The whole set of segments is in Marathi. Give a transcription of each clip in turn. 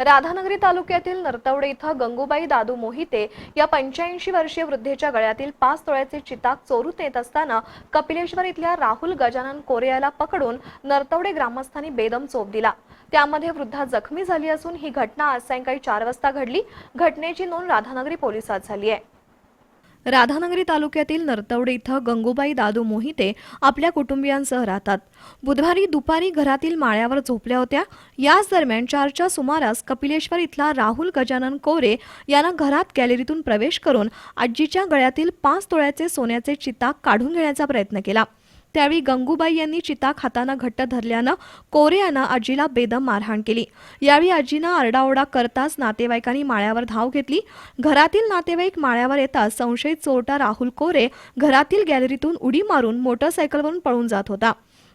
राधानगरी तालुक्यातील नरतवडे इथं गंगूबाई दादू मोहिते या पंच्याऐंशी वर्षीय वृद्धेच्या गळ्यातील पाच तोळ्याचे चिताक चोरून नेत असताना कपिलेश्वर इथल्या राहुल गजानन कोरियाला पकडून नरतवडे ग्रामस्थांनी बेदम चोप दिला. त्यामध्ये वृद्धा जखमी झाली असून ही घटना आज सायंकाळी चार वाजता घडली. घटनेची नोंद राधानगरी पोलिसात झाली आहे. राधानगरी तालुक्यातील नरतवडे इथं गंगूबाई दादू मोहिते आपल्या कुटुंबियांसह राहतात. बुधवारी दुपारी घरातील माळ्यावर झोपल्या होत्या. याच दरम्यान चारच्या सुमारास कपिलेश्वर इथला राहुल गजानन कोरे यानं घरात गॅलरीतून प्रवेश करून आजीच्या गळ्यातील पाच तोळ्याचे सोन्याचे चिताक काढून घेण्याचा प्रयत्न केला. त्यावेळी गंगूबाई यांनी चिता खाताना घट्ट धरल्यानं कोरे यांना आजीला बेदम मारहाण केली. यावेळी आजीनं आरडाओरडा करताच नातेवाईकांनी माळ्यावर धाव घेतली. घरातील नातेवाईक माळ्यावर येताच संशयित चोरटा राहुल कोरे घरातील गॅलरीतून उडी मारून मोटरसायकलवरून पळून जात होता.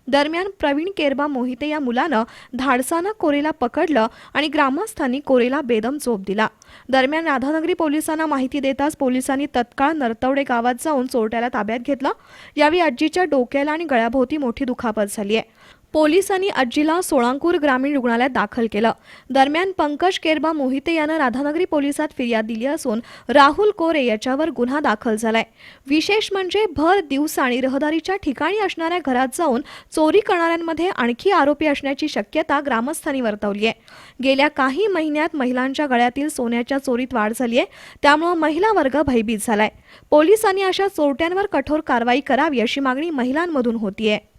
दरम्यान प्रवीण केरबा मोहिते या मुलानं धाडसानं कोरेला पकडलं आणि ग्रामस्थांनी कोरेला बेदम झोप दिला. दरम्यान राधानगरी पोलिसांना माहिती देताच पोलिसांनी तत्काळ नरतवडे गावात जाऊन चोरट्याला ताब्यात घेतलं. यावेळी आजीच्या डोक्याला आणि गळ्याभोवती मोठी दुखापत झाली आहे. पोलिसांनी आजीला सोळांकूर ग्रामीण रुग्णालयात दाखल केलं. दरम्यान पंकज केरबा मोहिते यानं राधानगरी पोलिसात फिर्याद दिली असून राहुल कोरे याच्यावर गुन्हा दाखल झालाय. विशेष म्हणजे भर दिवसा आणि रहदारीच्या ठिकाणी असणाऱ्या घरात जाऊन चोरी करणाऱ्यांमध्ये आणखी आरोपी असण्याची शक्यता ग्रामस्थांनी वर्तवली आहे. गेल्या काही महिन्यात महिलांच्या गळ्यातील सोन्याच्या चोरीत वाढ झाली आहे. त्यामुळे महिला वर्ग भयभीत झालाय. पोलिसांनी अशा चोरट्यांवर कठोर कारवाई करावी अशी मागणी महिलांमधून होतीये.